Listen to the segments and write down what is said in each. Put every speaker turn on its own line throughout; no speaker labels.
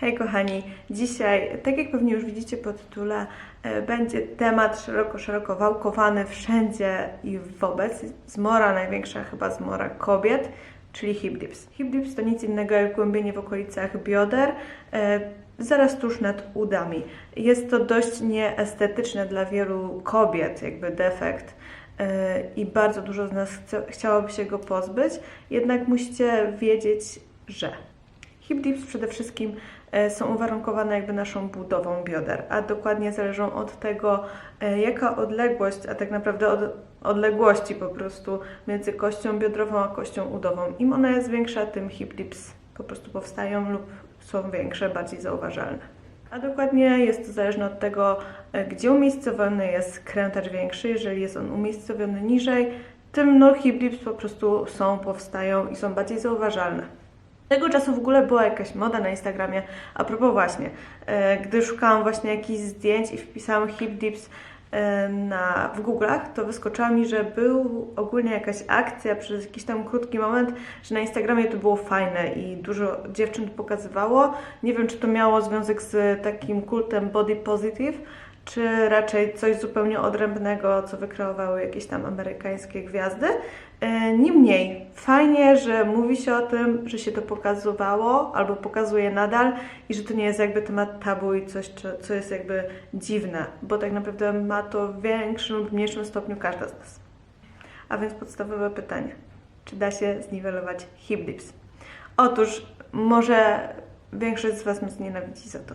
Hej kochani, dzisiaj, tak jak pewnie już widzicie po tytule, e, będzie temat szeroko, szeroko wałkowany wszędzie i wobec. Zmora największa chyba zmora kobiet, czyli hip dips. Hip dips to nic innego jak głębienie w okolicach bioder, e, zaraz tuż nad udami. Jest to dość nieestetyczne dla wielu kobiet, jakby defekt e, i bardzo dużo z nas chciałoby się go pozbyć, jednak musicie wiedzieć, że Hip dips przede wszystkim są uwarunkowane jakby naszą budową bioder, a dokładnie zależą od tego, e, jaka odległość, a tak naprawdę od odległości po prostu między kością biodrową a kością udową. Im ona jest większa, tym hip dips po prostu powstają lub są większe, bardziej zauważalne. A dokładnie jest to zależne od tego, e, gdzie umiejscowiony jest krętacz większy. Jeżeli jest on umiejscowiony niżej, tym no hip dips po prostu są, powstają i są bardziej zauważalne. Tego czasu w ogóle była jakaś moda na Instagramie. A propos właśnie, e, gdy szukałam właśnie jakichś zdjęć i wpisałam hip dips e, na, w Google'ach, to wyskoczyła mi, że był ogólnie jakaś akcja przez jakiś tam krótki moment, że na Instagramie to było fajne i dużo dziewczyn to pokazywało. Nie wiem, czy to miało związek z takim kultem body positive, czy raczej coś zupełnie odrębnego, co wykreowały jakieś tam amerykańskie gwiazdy. E, Niemniej, fajnie, że mówi się o tym, że się to pokazywało albo pokazuje nadal i że to nie jest jakby temat tabu i coś, co- jest jakby dziwne, bo tak naprawdę ma to w większym lub mniejszym stopniu każda z nas. A więc podstawowe pytanie: czy da się zniwelować hip dips? Otóż, może większość z Was mnie znienawidzi za to,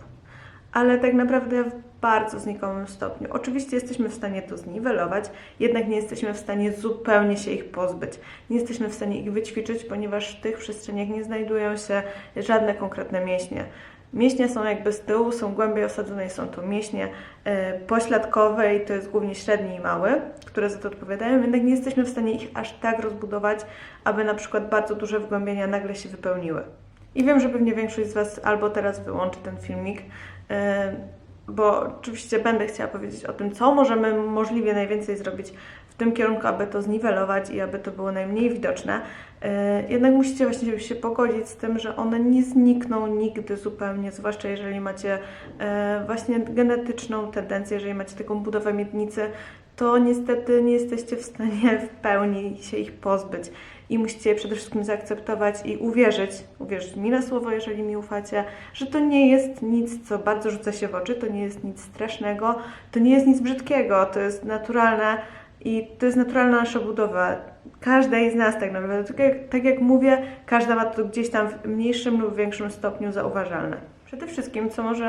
ale tak naprawdę w bardzo znikomym stopniu. Oczywiście jesteśmy w stanie to zniwelować, jednak nie jesteśmy w stanie zupełnie się ich pozbyć. Nie jesteśmy w stanie ich wyćwiczyć, ponieważ w tych przestrzeniach nie znajdują się żadne konkretne mięśnie. Mięśnie są jakby z tyłu, są głębiej osadzone i są to mięśnie e, pośladkowe i to jest głównie średni i mały, które za to odpowiadają, jednak nie jesteśmy w stanie ich aż tak rozbudować, aby na przykład bardzo duże wgłębienia nagle się wypełniły. I wiem, że pewnie większość z Was albo teraz wyłączy ten filmik, bo oczywiście będę chciała powiedzieć o tym, co możemy możliwie najwięcej zrobić w tym kierunku, aby to zniwelować i aby to było najmniej widoczne. E, Jednak musicie właśnie się pogodzić z tym, że one nie znikną nigdy zupełnie, zwłaszcza jeżeli macie e, właśnie genetyczną tendencję, jeżeli macie taką budowę miednicy, to niestety nie jesteście w stanie w pełni się ich pozbyć. I musicie je przede wszystkim zaakceptować i uwierzyć, uwierzyć mi na słowo, jeżeli mi ufacie, że to nie jest nic, co bardzo rzuca się w oczy, to nie jest nic strasznego, to nie jest nic brzydkiego, to jest naturalne i to jest naturalna nasza budowa. Każdej z nas tak naprawdę, tak jak, tak jak mówię, każda ma to gdzieś tam w mniejszym lub większym stopniu zauważalne. Przede wszystkim, co może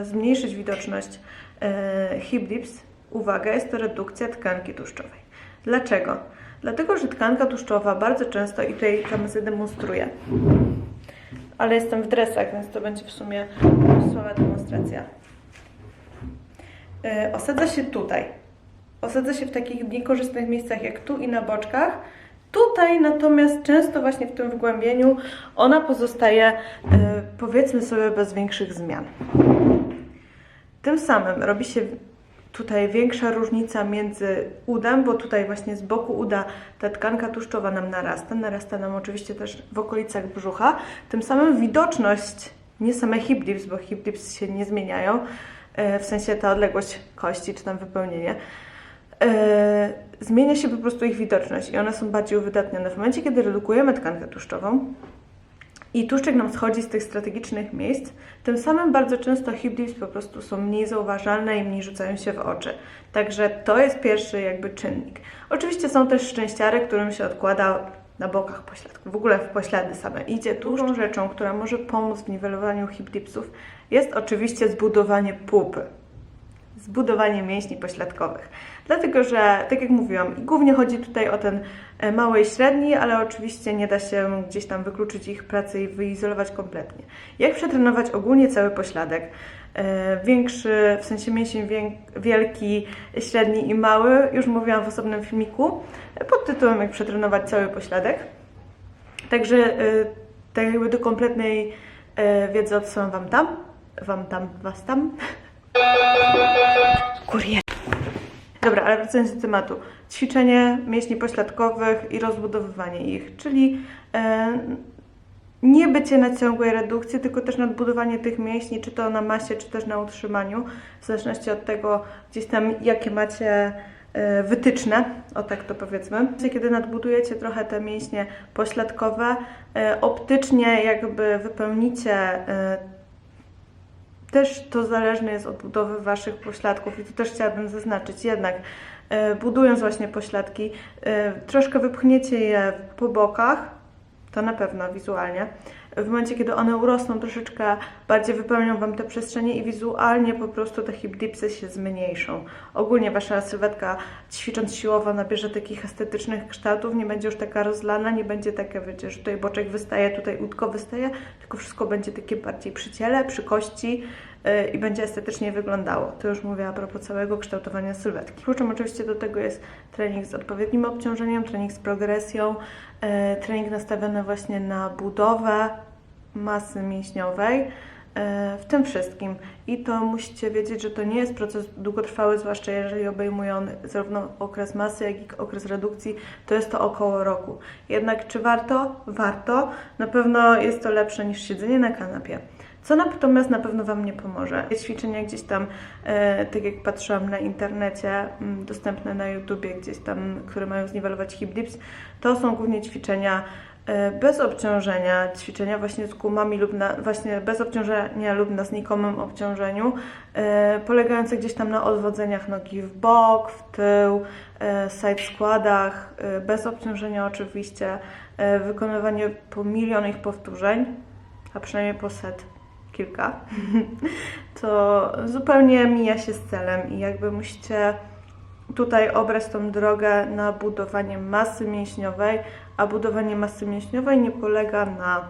e, zmniejszyć widoczność e, hip dips, uwaga, jest to redukcja tkanki tłuszczowej. Dlaczego? Dlatego, że tkanka tłuszczowa bardzo często, i tutaj Wam zademonstruję, ale jestem w dresach, więc to będzie w sumie słaba demonstracja. E, osadza się tutaj. Osadza się w takich niekorzystnych miejscach jak tu i na boczkach. Tutaj natomiast często właśnie w tym wgłębieniu ona pozostaje, e, powiedzmy sobie, bez większych zmian. Tym samym robi się tutaj większa różnica między udem, bo tutaj właśnie z boku uda ta tkanka tłuszczowa nam narasta. Narasta nam oczywiście też w okolicach brzucha. Tym samym widoczność, nie same hip dips, bo hip dips się nie zmieniają, e, w sensie ta odległość kości czy tam wypełnienie, e, zmienia się po prostu ich widoczność i one są bardziej uwydatnione. W momencie, kiedy redukujemy tkankę tłuszczową, i tłuszczyk nam schodzi z tych strategicznych miejsc, tym samym bardzo często hip dips po prostu są mniej zauważalne i mniej rzucają się w oczy. Także to jest pierwszy jakby czynnik. Oczywiście są też szczęściary, którym się odkłada na bokach pośladków, w ogóle w poślady same idzie. Drugą rzeczą, która może pomóc w niwelowaniu hip dipsów jest oczywiście zbudowanie pupy zbudowanie mięśni pośladkowych. Dlatego, że tak jak mówiłam, głównie chodzi tutaj o ten e, mały i średni, ale oczywiście nie da się gdzieś tam wykluczyć ich pracy i wyizolować kompletnie. Jak przetrenować ogólnie cały pośladek? E, Większy, w sensie mięsień wielki, średni i mały, już mówiłam w osobnym filmiku e, pod tytułem Jak przetrenować cały pośladek. Także tak jakby do kompletnej wiedzy odsyłam Wam tam, Wam tam, Was tam. Kurier. Dobra, ale wracając do tematu. Ćwiczenie mięśni pośladkowych i rozbudowywanie ich, czyli e, nie bycie na ciągłej redukcji, tylko też nadbudowanie tych mięśni, czy to na masie, czy też na utrzymaniu, w zależności od tego gdzieś tam, jakie macie e, wytyczne, o tak to powiedzmy. Kiedy nadbudujecie trochę te mięśnie pośladkowe, e, optycznie jakby wypełnicie też to zależne jest od budowy Waszych pośladków i tu też chciałabym zaznaczyć, jednak e, budując właśnie pośladki, e, troszkę wypchniecie je po bokach, to na pewno wizualnie. W momencie, kiedy one urosną, troszeczkę bardziej wypełnią Wam te przestrzenie i wizualnie po prostu te hip dipsy się zmniejszą. Ogólnie Wasza sylwetka ćwicząc siłowo nabierze takich estetycznych kształtów, nie będzie już taka rozlana, nie będzie takie, wiecie, że tutaj boczek wystaje, tutaj łódko wystaje, tylko wszystko będzie takie bardziej przy ciele, przy kości i będzie estetycznie wyglądało. To już mówię a propos całego kształtowania sylwetki. Kluczem oczywiście do tego jest trening z odpowiednim obciążeniem, trening z progresją, yy, trening nastawiony właśnie na budowę masy mięśniowej, e, w tym wszystkim. I to musicie wiedzieć, że to nie jest proces długotrwały, zwłaszcza jeżeli obejmuje on zarówno okres masy, jak i okres redukcji, to jest to około roku. Jednak czy warto? Warto. Na pewno jest to lepsze niż siedzenie na kanapie. Co natomiast na pewno Wam nie pomoże. Ćwiczenia gdzieś tam, e, tak jak patrzyłam na internecie, m, dostępne na YouTubie gdzieś tam, które mają zniwelować hip dips, to są głównie ćwiczenia e, bez obciążenia, ćwiczenia właśnie z gumami lub na, właśnie bez obciążenia lub na znikomym obciążeniu, e, polegające gdzieś tam na odwodzeniach nogi w bok, w tył, e, side składach, e, bez obciążenia oczywiście, e, wykonywanie po milion ich powtórzeń, a przynajmniej po set kilka, to zupełnie mija się z celem i jakby musicie tutaj obrać tą drogę na budowanie masy mięśniowej, a budowanie masy mięśniowej nie polega na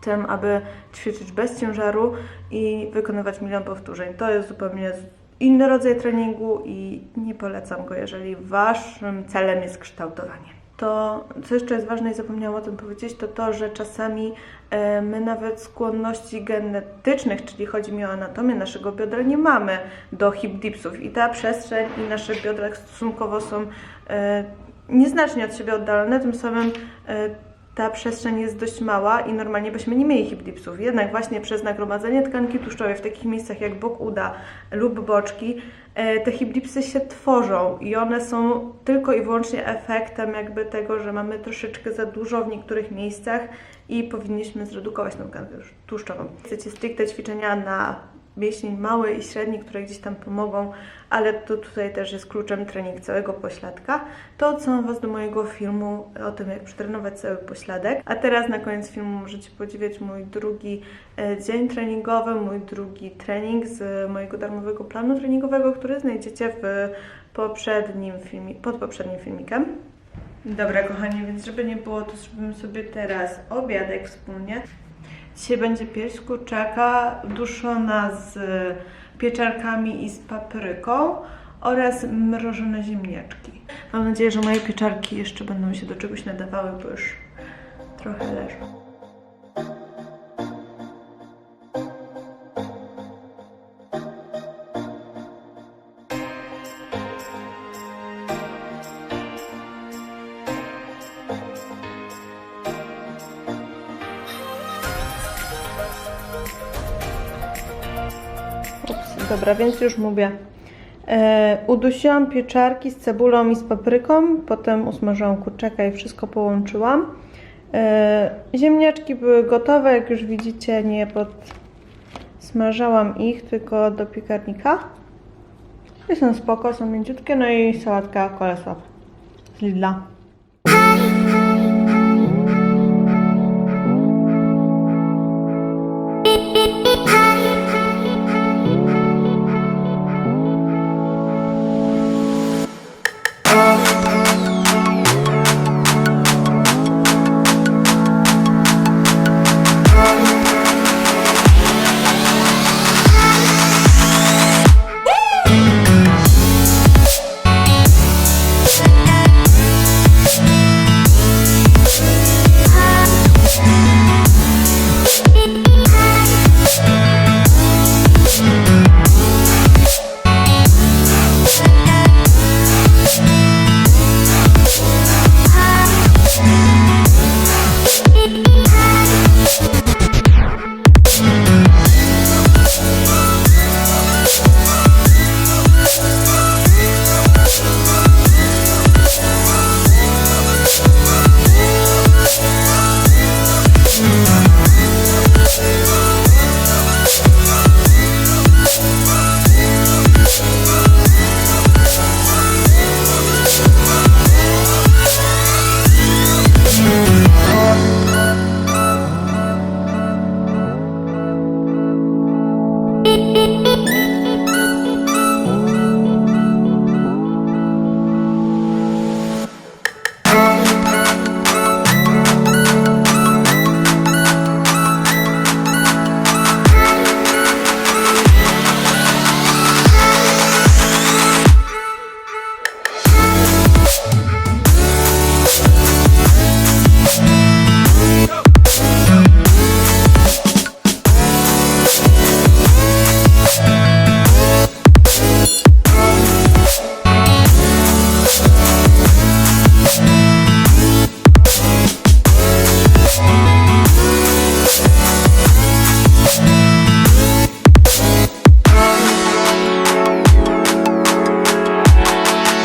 tym, aby ćwiczyć bez ciężaru i wykonywać milion powtórzeń. To jest zupełnie inny rodzaj treningu i nie polecam go, jeżeli waszym celem jest kształtowanie. To, co jeszcze jest ważne i zapomniałam o tym powiedzieć, to to, że czasami e, my nawet skłonności genetycznych, czyli chodzi mi o anatomię naszego biodra, nie mamy do hip dipsów. I ta przestrzeń i nasze biodra stosunkowo są e, nieznacznie od siebie oddalone, tym samym e, ta przestrzeń jest dość mała i normalnie byśmy nie mieli hip dipsów. Jednak właśnie przez nagromadzenie tkanki tłuszczowej w takich miejscach jak bok uda lub boczki, e, te hip dipsy się tworzą i one są tylko i wyłącznie efektem jakby tego, że mamy troszeczkę za dużo w niektórych miejscach i powinniśmy zredukować tą tkankę tłuszczową. Chcecie stricte ćwiczenia na mięsień mały i średni, które gdzieś tam pomogą, ale to tutaj też jest kluczem trening całego pośladka. To odsyłam Was do mojego filmu o tym, jak przetrenować cały pośladek. A teraz na koniec filmu możecie podziwiać mój drugi e, dzień treningowy, mój drugi trening z mojego darmowego planu treningowego, który znajdziecie w poprzednim filmie, pod poprzednim filmikiem. Dobra, kochani, więc żeby nie było, to zrobimy sobie teraz obiadek wspólnie. Dzisiaj będzie pierś kurczaka duszona z pieczarkami i z papryką oraz mrożone ziemniaczki. Mam nadzieję, że moje pieczarki jeszcze będą się do czegoś nadawały, bo już trochę leżą. Dobra, więc już mówię. E, udusiłam pieczarki z cebulą i z papryką, potem usmażyłam kurczaka i wszystko połączyłam. E, ziemniaczki były gotowe, jak już widzicie, nie podsmażałam ich, tylko do piekarnika. I są spoko, są mięciutkie, no i sałatka kolesław z Lidla.